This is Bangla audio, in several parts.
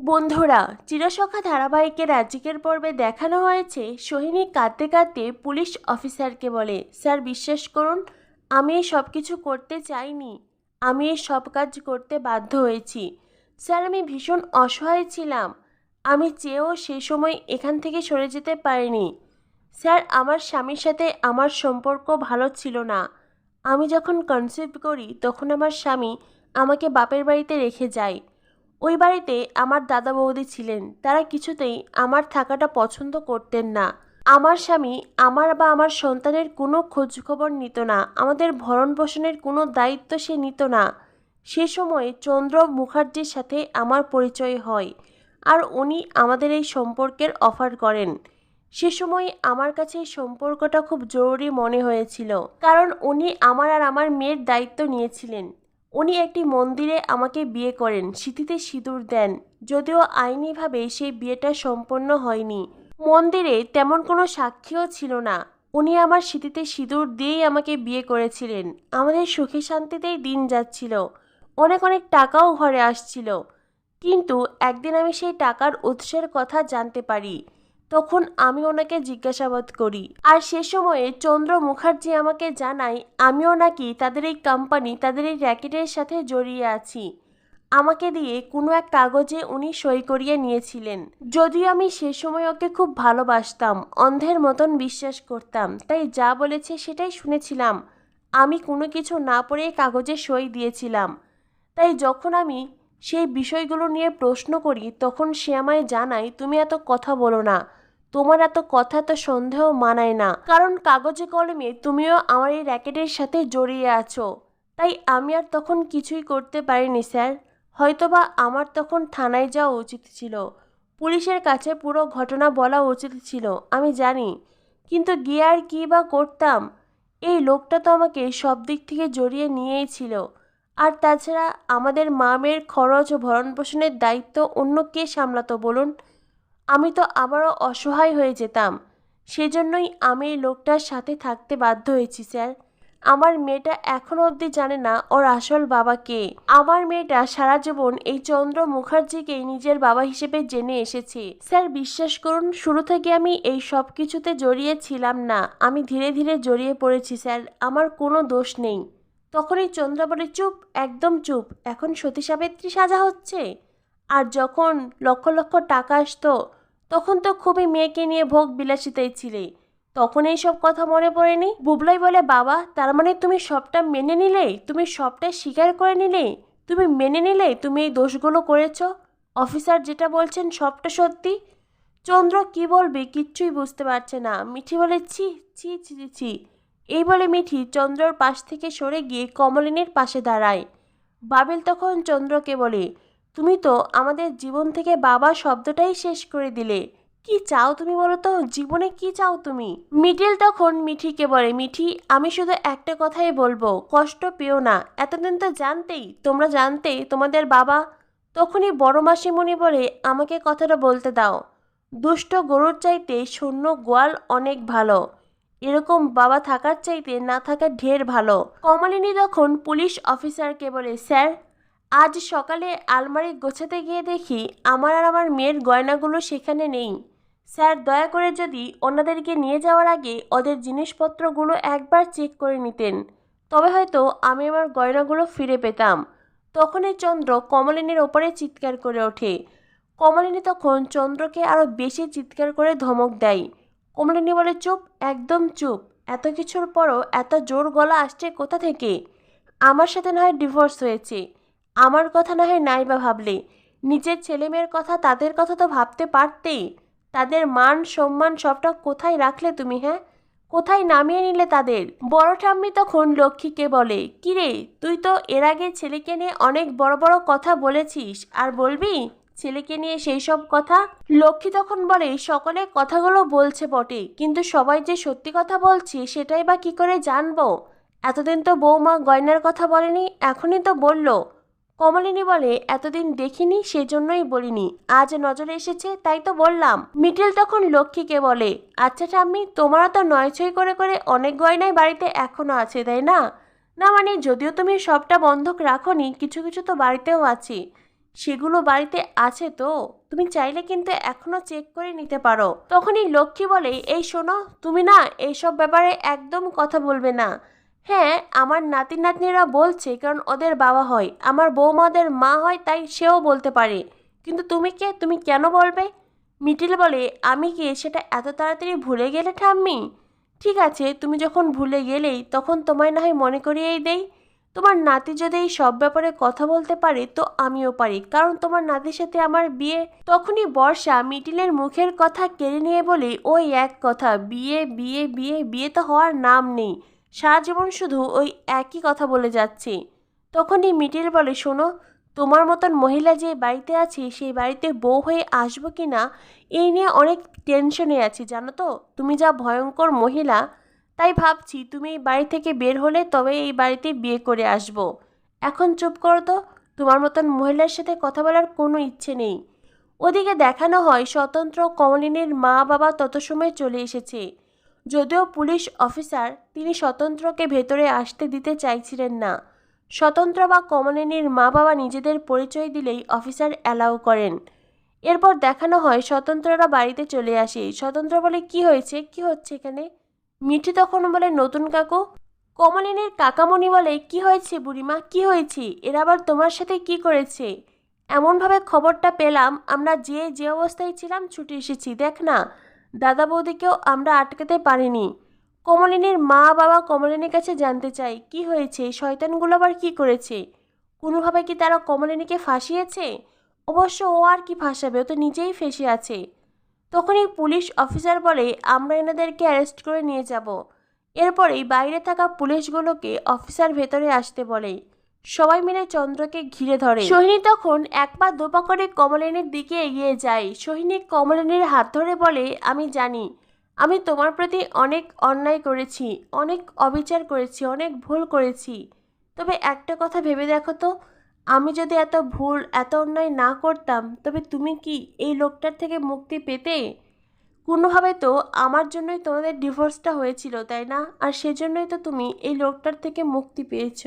বন্ধুরা, চিরসখা ধারাবাহিকের আজকের পর্বে দেখানো হয়েছে সোহিনী কাঁদতে কাঁদতে পুলিশ অফিসারকে বলে, স্যার, বিশ্বাস করুন, আমি সব কিছু করতে চাইনি। আমি এই সব কাজ করতে বাধ্য হয়েছি। স্যার, আমি ভীষণ অসহায় ছিলাম। আমি চেয়েও সে সময় এখান থেকে সরে যেতে পারিনি। স্যার, আমার স্বামীর সাথে আমার সম্পর্ক ভালো ছিল না। আমি যখন কনসিভ করি, তখন আমার স্বামী আমাকে বাপের বাড়িতে রেখে যায়। ওই বাড়িতে আমার দাদা বৌদি ছিলেন। তারা কিছুতেই আমার থাকাটা পছন্দ করতেন না। আমার স্বামী আমার বা আমার সন্তানের কোনো খোঁজ খবর নিত না। আমাদের ভরণ পোষণের কোনো দায়িত্ব সে নিত না। সে সময় চন্দ্র মুখার্জির সাথে আমার পরিচয় হয় আর উনি আমাদের এই সম্পর্কের অফার করেন। সে সময় আমার কাছে এই সম্পর্কটা খুব জরুরি মনে হয়েছিল। কারণ উনি আমার আর আমার মেয়ের দায়িত্ব নিয়েছিলেন। উনি একটি মন্দিরে আমাকে বিয়ে করেন সিঁথিতে সিঁদুর দেন। যদিও আইনিভাবে সেই বিয়েটা সম্পন্ন হয়নি। মন্দিরে তেমন কোনো সাক্ষীও ছিল না। উনি আমার সিঁথিতে সিঁদুর দিয়েই আমাকে বিয়ে করেছিলেন। আমাদের সুখে শান্তিতেই দিন যাচ্ছিল। অনেক অনেক টাকাও ঘরে আসছিল। কিন্তু একদিন আমি সেই টাকার উৎসের কথা জানতে পারি। তখন আমি ওনাকে জিজ্ঞাসাবাদ করি। আর সে সময়ে চন্দ্র মুখার্জি আমাকে জানায়, আমিও নাকি তাদের এই কোম্পানি তাদের এই র্যাকেটের সাথে জড়িয়ে আছি। আমাকে দিয়ে কোনো এক কাগজে উনি সই করিয়ে নিয়েছিলেন। যদিও আমি সে সময় ওকে খুব ভালোবাসতাম, অন্ধের মতন বিশ্বাস করতাম, তাই যা বলেছে সেটাই শুনেছিলাম। আমি কোনো কিছু না পড়ে কাগজে সই দিয়েছিলাম। তাই যখন আমি সেই বিষয়গুলো নিয়ে প্রশ্ন করি, তখন সে আমায় জানায়, তুমি এত কথা বলো না। তোমার এত কথা তো সন্দেহ মানায় না। কারণ কাগজে কলমে তুমিও আমার এই র্যাকেটের সাথে জড়িয়ে আছো। তাই আমি আর তখন কিছুই করতে পারিনি, স্যার। হয়তোবা আমার তখন থানায় যাওয়া উচিত ছিল। পুলিশের কাছে পুরো ঘটনা বলা উচিত ছিল, আমি জানি। কিন্তু গিয়ে আর কী বা করতাম? এই লোকটা তো আমাকে সব দিক থেকে জড়িয়ে নিয়েই ছিল। আর তাছাড়া আমাদের মা মেয়ের খরচ ও ভরণ পোষণের দায়িত্ব অন্য কে সামলাতো, বলুন? আমি তো আবারও অসহায় হয়ে যেতাম। সেজন্যই আমি লোকটার সাথে থাকতে বাধ্য হয়েছি, স্যার। আমার মেয়েটা এখনও অবধি জানে না ওর আসল বাবা কে। আমার মেয়েটা সারা জীবন এই চন্দ্র মুখার্জিকেই নিজের বাবা হিসেবে জেনে এসেছে। স্যার, বিশ্বাস করুন, শুরু থেকে আমি এই সব কিছুতে জড়িয়ে ছিলাম না। আমি ধীরে ধীরে জড়িয়ে পড়েছি, স্যার। আমার কোনো দোষ নেই। তখনই চন্দ্র বলে, চুপ, একদম চুপ। এখন সতী সাবিত্রী সাজা হচ্ছে? আর যখন লক্ষ লক্ষ টাকা আসতো তখন তো খুবই মেয়েকে নিয়ে ভোগ বিলাসিতাই ছিলে। তখন এই সব কথা মনে পড়েনি? বুবলাই বলে বাবা তার মানে তুমি সবটা মেনে নিলে? তুমি সবটাই স্বীকার করে নিলে? তুমি মেনে নিলে তুমি এই দোষগুলো করেছ? অফিসার যেটা বলছেন সবটা সত্যি? চন্দ্র কি বলবে কিচ্ছুই বুঝতে পারছে না। মিঠি বলে ছি ছি ছি ছি, এই বলে মিঠি চন্দ্রর পাশ থেকে সরে গিয়ে কমলিনীর পাশে দাঁড়ায়। বাবেল তখন চন্দ্রকে বলে তুমি তো আমাদের জীবন থেকে বাবা শব্দটাই শেষ করে দিলে। কি চাও তুমি বলো তো? জীবনে কি চাও তুমি? মিডিল তখন মিঠিকে বলে, মিঠি, আমি শুধু একটা কথাই বলব, কষ্ট পেও না। এতদিন তো জানতেই, তোমরা জানতেই তোমাদের বাবা তখনই বড় মাসিমণি বলে আমাকে কথাটা বলতে দাও। দুষ্ট গরুর চাইতে শূন্য গোয়াল অনেক ভালো। এরকম বাবা থাকার চাইতে না থাকা ঢের ভালো। কমলিনী তখন পুলিশ অফিসারকে বলে, স্যার আজ সকালে আলমারি গোছাতে গিয়ে দেখি আমার আর আমার মেয়ের গয়নাগুলো সেখানে নেই। স্যার, দয়া করে যদি ওনাদেরকে নিয়ে যাওয়ার আগে ওদের জিনিসপত্রগুলো একবার চেক করে নিতেন। তবে হয়তো আমি আমার গয়নাগুলো ফিরে পেতাম। তখনই চন্দ্র কমলিনীর ওপরে চিৎকার করে ওঠে। কমলিনী তখন চন্দ্রকে আরও বেশি চিৎকার করে ধমক দেয়। কমলিনী বলে, চুপ, একদম চুপ। এত কিছুর পরও এত জোর গলা আসছে কোথা থেকে? আমার সাথে না হয় ডিভোর্স হয়েছে। আমার কথা না হয় নাই বা ভাবলে। নিজের ছেলেমেয়ের কথা, তাদের কথা তো ভাবতে পারতেই। তাদের মান, সম্মান সবটা কোথায় রাখলে তুমি হ্যাঁ? কোথায় নামিয়ে নিলে তাদের? বড় ঠাম্মি তখন লক্ষ্মীকে বলে, কিরে, তুই তো এর আগে ছেলেকে নিয়ে অনেক বড় বড় কথা বলেছিস, আর বলবি ছেলেকে নিয়ে সেই সব কথা? লক্ষ্মী তখন বলে, সকলে কথাগুলো বলছে বটে, কিন্তু সবাই যে সত্যি কথা বলছে, সেটাই বা কি করে জানব? এতদিন তো বৌমা গয়নার কথা বলেনি, এখনই তো বলল। কমলিনী বলে, এতদিন দেখিনি, সেজন্যই বলিনি। আজ নজরে এসেছে, তাই তো বললাম। মিটেল তখন লক্ষ্মীকে বলে আচ্ছা ঠাম্মি, তোমারও তো নয় ছয় করে করে অনেক গয়নাই বাড়িতে এখনও আছে, তাই না? না মানে যদিও তুমি সবটা বন্ধক রাখোনি, কিছু কিছু তো বাড়িতেও আছে। সেগুলো বাড়িতে আছে তো, তুমি চাইলে কিন্তু এখনও চেক করে নিতে পারো। তখনই লক্ষ্মী বলে, এই শোনো, তুমি না, এইসব ব্যাপারে একদম কথা বলবে না। হ্যাঁ আমার নাতি নাতনিরা বলছে কারণ ওদের বাবা হয়। আমার বৌমাদের মা হয়, তাই সেও বলতে পারে। কিন্তু তুমি কে? তুমি কেন বলবে? মিটিল বলে, আমি কি সেটা এত তাড়াতাড়ি ভুলে গেলে ঠাম্মি? ঠিক আছে, তুমি যখন ভুলে গেলেই, তখন তোমায় না হয় মনে করিয়েই দেই। তোমার নাতি যদি এই সব ব্যাপারে কথা বলতে পারে, তো আমিও পারি। কারণ তোমার নাতির সাথে আমার বিয়ে তখনই বর্ষা মিটিলের মুখের কথা কেড়ে নিয়ে বলে, ওই এক কথা, বিয়ে বিয়ে বিয়ে বিয়ে তো হওয়ার নাম নেই। সারা জীবন শুধু ওই একই কথা বলে যাচ্ছে। তখনই মিটিল বলে, শোনো, তোমার মতন মহিলা যে বাড়িতে আছে, সেই বাড়িতে বউ হয়ে আসব কি না এই নিয়ে অনেক টেনশনে আছি, জানো তো? তুমি যা ভয়ঙ্কর মহিলা, তাই ভাবছি তুমি এই বাড়ি থেকে বের হলে তবে এই বাড়িতে বিয়ে করে আসব। এখন চুপ করো তো, তোমার মতন মহিলার সাথে কথা বলার কোনো ইচ্ছে নেই। ওদিকে দেখানো হয়, স্বতন্ত্র কমলিনীর মা বাবা তত সময় চলে এসেছে। যদিও পুলিশ অফিসার তিনি স্বতন্ত্রকে ভেতরে আসতে দিতে চাইছিলেন না। স্বতন্ত্র বা কমলিনীর মা বাবা নিজেদের পরিচয় দিলেই অফিসার অ্যালাউ করেন। এরপর দেখানো হয়, স্বতন্ত্ররা বাড়িতে চলে আসে। স্বতন্ত্র বলে কি হয়েছে? কি হচ্ছে এখানে? মিঠি তখন বলে, নতুন কাকু? কমলিনীর কাকামণি বলে, কি হয়েছে বুড়িমা? কি হয়েছে? এরা আবার তোমার সাথে কি করেছে? এমনভাবে খবরটা পেলাম, আমরা যে যে অবস্থায় ছিলাম ছুটে এসেছি, দেখ না। দাদা বৌদিকেও আমরা আটকাতে পারিনি। কমলিনীর মা বাবা কমলিনীর কাছে জানতে চাই, কি হয়েছে? শয়তানগুলো আবার কি করেছে? কোনোভাবে কি তারা কমলিনীকে ফাঁসিয়েছে? অবশ্য ও আর কি ফাঁসাবে? ও তো নিজেই ফেসে আছে। তখনই পুলিশ অফিসার বলে, আমরা এনাদেরকে অ্যারেস্ট করে নিয়ে যাব। এরপরেই বাইরে থাকা পুলিশগুলোকে অফিসার ভেতরে আসতে বলে। সবাই মিলে চন্দ্রকে ঘিরে ধরে। সোহিনী তখন এক পা দুপা করে কমলেনের দিকে এগিয়ে যায়। সোহিনী কমলিনীর হাত ধরে বলে, আমি জানি, আমি তোমার প্রতি অনেক অন্যায় করেছি, অনেক অবিচার করেছি, অনেক ভুল করেছি। তবে একটা কথা ভেবে দেখো তো, আমি যদি এত ভুল, এত অন্যায় না করতাম, তবে তুমি কি এই লোকটার থেকে মুক্তি পেতে? কোনোভাবে তো আমার জন্যই তোমাদের ডিভোর্সটা হয়েছিল, তাই না? আর সেজন্যই তো তুমি এই লোকটার থেকে মুক্তি পেয়েছ।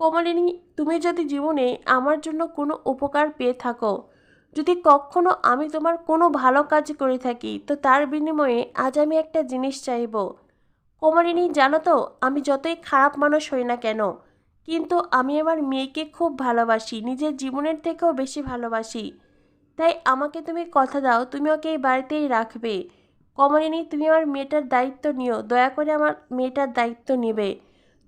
কমলিনী, তুমি যদি জীবনে আমার জন্য কোনো উপকার পেয়ে থাকো, যদি কখনো আমি তোমার কোনো ভালো কাজ করে থাকি, তো তার বিনিময়ে আজ আমি একটা জিনিস চাইব। কমলিনী, জানো তো, আমি যতই খারাপ মানুষ হই না কেন, কিন্তু আমি আমার মেয়েকে খুব ভালোবাসি, নিজের জীবনের থেকেও বেশি ভালোবাসি। তাই আমাকে তুমি কথা দাও, তুমি ওকে এই বাড়িতেই রাখবে। কমলিনী, তুমি আমার মেয়েটার দায়িত্ব নিও, দয়া করে আমার মেয়েটার দায়িত্ব নেবে।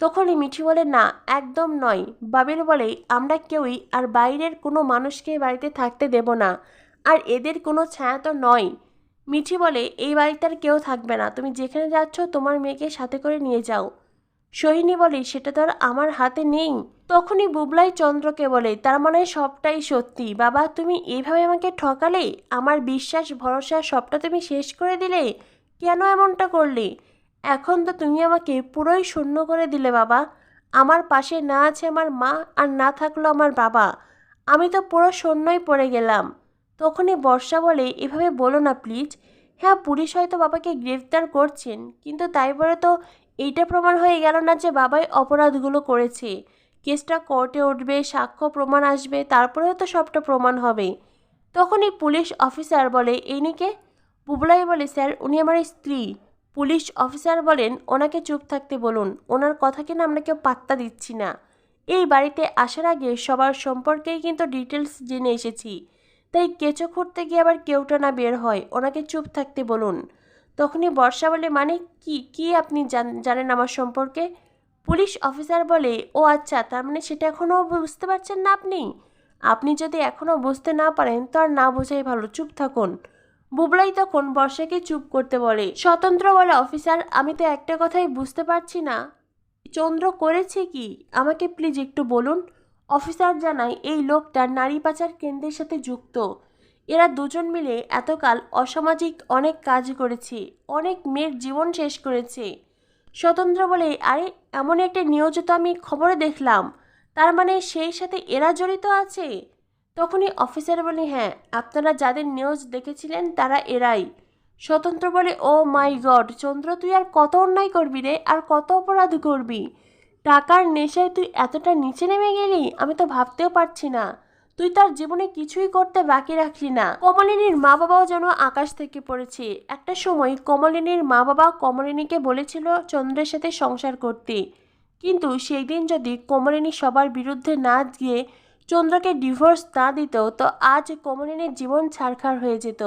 তখনই মিঠি বলে, না, একদম নয়। বাবির বলে, আমরা কেউই আর বাইরের কোনো মানুষকে বাড়িতে থাকতে দেব না। আর এদের কোনো ছায়া তো নয়। মিঠি বলে, এই বাড়িতে আর কেউ থাকবে না। তুমি যেখানে যাচ্ছ, তোমার মেয়েকে সাথে করে নিয়ে যাও। সোহিনী বলে, সেটা তো আর আমার হাতে নেই। তখনই বুবলাই চন্দ্রকে বলে, তার মানে সবটাই সত্যি। বাবা, তুমি এইভাবে আমাকে ঠকালে? আমার বিশ্বাস, ভরসা, সবটা তুমি শেষ করে দিলে? কেন এমনটা করলে? এখন তো তুমি আমাকে পুরোই শূন্য করে দিলে বাবা। আমার পাশে না আছে আমার মা আর না থাকল আমার বাবা। আমি তো পুরো শূন্যই পড়ে গেলাম। তখনই বর্ষা বলে, এভাবে বলো না প্লিজ হ্যাঁ পুলিশ হয়তো বাবাকে গ্রেফতার করছেন, কিন্তু তাই বলে তো এইটা প্রমাণ হয়ে গেল না যে বাবাই অপরাধগুলো করেছে। কেসটা কোর্টে উঠবে, সাক্ষ্য প্রমাণ আসবে, তারপরেও তো সবটা প্রমাণ হবে। তখনই পুলিশ অফিসার বলে ইনিকে বুবলাই বলে, স্যার, উনি আমার স্ত্রী। পুলিশ অফিসার বলেন, ওনাকে চুপ থাকতে বলুন। ওনার কথা কিনা আমরা কেউ পাত্তা দিচ্ছি না। এই বাড়িতে আসার আগে সবার সম্পর্কেই কিন্তু ডিটেলস জেনে এসেছি। তাই কেঁচো খুঁড়তে গিয়ে আবার কেউটা না বের হয়। ওনাকে চুপ থাকতে বলুন। তখনই বর্ষা বলে মানে কি কি আপনি জান- জানেন আমার সম্পর্কে? পুলিশ অফিসার বলে, ও আচ্ছা তার মানে সেটা এখনও বুঝতে পারছেন না আপনি? আপনি যদি এখনও বুঝতে না পারেন, তো আর না বোঝাই ভালো। চুপ থাকুন। বুবলাই তখন বর্ষাকে চুপ করতে বলে? স্বতন্ত্র বলে অফিসার, আমি তো একটা কথাই বুঝতে পারছি না। চন্দ্র করেছে কি? আমাকে প্লিজ একটু বলুন। অফিসার জানায়, এই লোকটা নারী পাচার কেন্দ্রের সাথে যুক্ত। এরা দুজন মিলে এতকাল অসামাজিক অনেক কাজ করেছে, অনেক মেয়ের জীবন শেষ করেছে। স্বতন্ত্র বলে, আরে, এমন একটা নিয়োজিত আমি খবরে দেখলাম। তার মানে সেই সাথে এরা জড়িত আছে? তখনই অফিসার বলে হ্যাঁ আপনারা যাদের নিউজ দেখেছিলেন তারা এরাই। স্বতন্ত্র বলে, ও মাই গড, চন্দ্র, তুই আর কত অন্যায় করবি রে? আর কত অপরাধ করবি? টাকার নেশায় তুই এতটা নিচে নেমে গেলি? আমি তো ভাবতেও পারছি না। তুই তার জীবনে কিছুই করতে বাকি রাখলি না। কমলিনীর মা বাবাও যেন আকাশ থেকে পড়েছে। একটা সময় কমলিনীর মা বাবা কমলিনীকে বলেছিল চন্দ্রের সাথে সংসার করতে। কিন্তু সেই দিন যদি কমলিনী সবার বিরুদ্ধে না গিয়ে চন্দ্রকে ডিভোর্স না দিত তো আজ কমলিনীর জীবন ছারখার হয়ে যেত।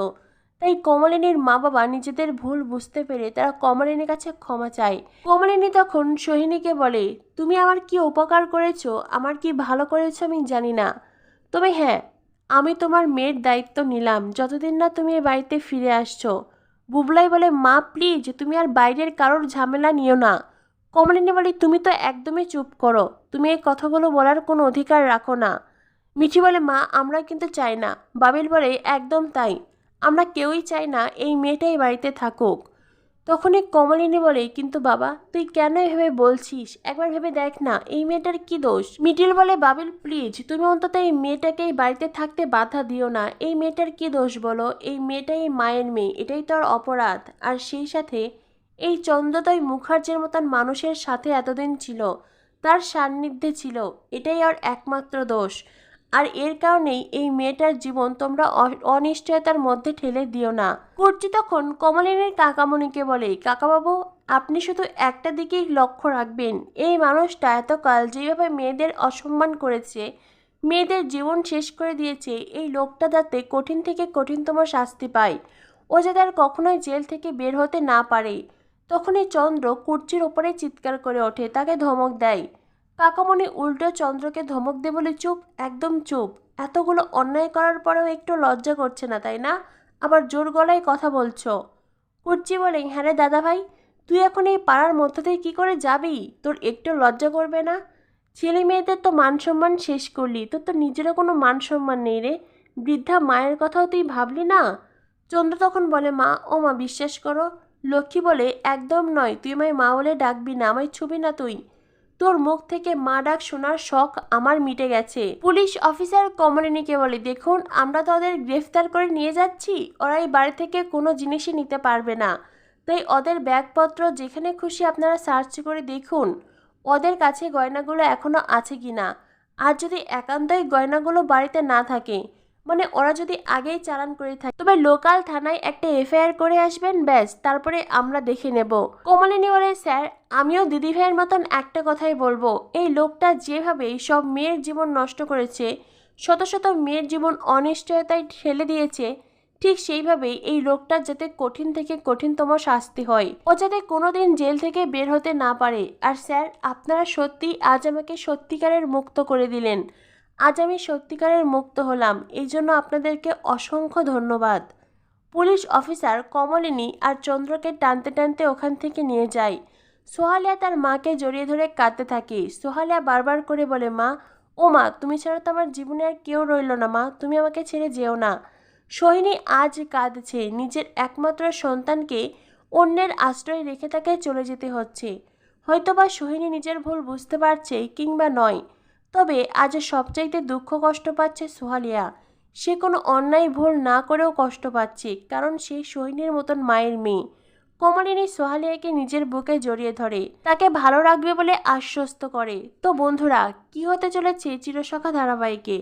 তাই কমলিনীর মা বাবা নিজেদের ভুল বুঝতে পেরে তারা কমলিনীর কাছে ক্ষমা চায়। কমলিনী তখন সোহিনীকে বলে, তুমি আমার কি উপকার করেছ? আমার কি ভালো করেছ আমি জানি না। তবে হ্যাঁ আমি তোমার মেয়ের দায়িত্ব নিলাম। যতদিন না তুমি এ বাড়িতে ফিরে আসছো। বুবলাই বলে, মা প্লিজ তুমি আর বাইরের কারোর ঝামেলা নিও না। কমলিনী বলে, তুমি তো একদমই চুপ করো। তুমি এই কথাগুলো বলার কোনো অধিকার রাখো না। মিঠি বলে, মা, আমরা কিন্তু চাই না। বাবিল বলে, একদম তাই। আমরা কেউই চাই না এই মেয়েটাই বাড়িতে থাকুক। তখনই কমলিনী বলে, কিন্তু বাবা, তুই কেন এভাবে বলছিস? একবার ভেবে দেখ না, এই মেয়েটার কি দোষ? মিটিল বলে, বাবিল প্লিজ তুমি অন্তত এই মেয়েটাকে বাড়িতে থাকতে বাধা দিও না। এই মেয়েটার কি দোষ বলো? এই মেয়েটাই মায়ের মেয়ে, এটাই তোর অপরাধ। আর সেই সাথে এই চন্দ্রদয় মুখার্জের মতন মানুষের সাথে এতদিন ছিল, তার সান্নিধ্যে ছিল, এটাই ওর একমাত্র দোষ। আর এর কারণেই এই মেয়েটার জীবন তোমরা অনিশ্চয়তার মধ্যে ঠেলে দিও না। কুর্চি তখন কমলিনীর কাকামণিকে বলে, কাকাবাবু, আপনি শুধু একটা দিকেই লক্ষ্য রাখবেন। এই মানুষটা এতকাল যেভাবে মেয়েদের অসম্মান করেছে, মেয়েদের জীবন শেষ করে দিয়েছে, এই লোকটা যাতে কঠিন থেকে কঠিনতম শাস্তি পায়। ও যাতে আর কখনোই জেল থেকে বের হতে না পারে। তখনই চন্দ্র কুর্চির ওপরে চিৎকার করে ওঠে, তাকে ধমক দেয়। কাকামণি উল্টো চন্দ্রকে ধমক দিয়ে বলে চুপ, একদম চুপ। এতগুলো অন্যায় করার পরেও একটু লজ্জা করছে না, তাই না? আবার জোর গলায় কথা বলছো। কুর্চি বলে হ্যাঁ রে দাদা ভাই তুই এখন এই পাড়ার মধ্য থেকে কী করে যাবি? তোর একটু লজ্জা করবে না? ছেলে মেয়েদের তো মান সম্মান শেষ করলি, তোর তো নিজেরও কোনো মান সম্মান নেই রে। বৃদ্ধা মায়ের কথাও তুই ভাবলি না? চন্দ্র তখন বলে, মা, ও মা, বিশ্বাস করো। লক্ষ্মী বলে, একদম নয়, তুই আমায় মা বলে ডাকবি না, আমায় ছবি না তুই। তোর মুখ থেকে মা ডাক শোনার শখ আমার মিটে গেছে। পুলিশ অফিসার কমলিনীকে বলে, দেখুন, আমরা তো ওদের গ্রেফতার করে নিয়ে যাচ্ছি। ওরা এই বাড়ি থেকে কোনো জিনিসই নিতে পারবে না। তাই ওদের ব্যাগপত্র যেখানে খুশি আপনারা সার্চ করে দেখুন। ওদের কাছে গয়নাগুলো এখনও আছে কি না আর যদি একান্তই গয়নাগুলো বাড়িতে না থাকে মানে ওরা যদি আগেই চালান করে থাকে, তবে লোকাল থানায় একটা এফআইআর করে আসবেন, ব্যাস, তারপরে আমরা দেখে নেব। কমলিনী বলে স্যার, আমিও দিদি ভাইয়ের মতন একটা কথাই বলব, এই লোকটা যেভাবে সব মেয়ের জীবন নষ্ট করেছে, শত শত মেয়ের জীবন অনিশ্চয়তায় ঠেলে দিয়েছে, ঠিক সেইভাবেই এই লোকটার যাতে কঠিন থেকে কঠিনতম শাস্তি হয়। ও যাতে কোনোদিন জেল থেকে বের হতে না পারে। আর স্যার, আপনারা সত্যি আজ আমাকে সত্যিকারের মুক্ত করে দিলেন। আজ আমি সত্যিকারের মুক্ত হলাম, এই জন্য আপনাদেরকে অসংখ্য ধন্যবাদ। পুলিশ অফিসার কমলিনী আর চন্দ্রকে টানতে টানতে ওখান থেকে নিয়ে যায়। সোহালিয়া তার মাকে জড়িয়ে ধরে কাঁদতে থাকে। সোহালিয়া বারবার করে বলে, মা, ও মা, তুমি ছাড়া তো আমার জীবনে আর কেউ রইল না, মা, তুমি আমাকে ছেড়ে যেও না। সোহিনী আজ কাঁদছে, নিজের একমাত্র সন্তানকে অন্যের আশ্রয় রেখে তাকে চলে যেতে হচ্ছে। হয়তোবা সোহিনী নিজের ভুল বুঝতে পারছে কিংবা নয়। তবে আজ সবচাইতে দুঃখ কষ্ট পাচ্ছে সোহালিয়া। সে কোনো অন্যায় ভুল না করেও কষ্ট পাচ্ছে, কারণ সে সোহিনীর মতন মায়ের মেয়ে। কমলিনী সোহালিয়াকে নিজের বুকে জড়িয়ে ধরে, তাকে ভালো রাখবে বলে আশ্বস্ত করে। তো বন্ধুরা, কি হতে চলেছে চিরসখা ধারাবাহিকে?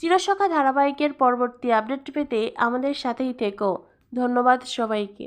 চিরসখা ধারাবাহিকের পরবর্তী আপডেট পেতে আমাদের সাথেই থেকো। ধন্যবাদ সবাইকে।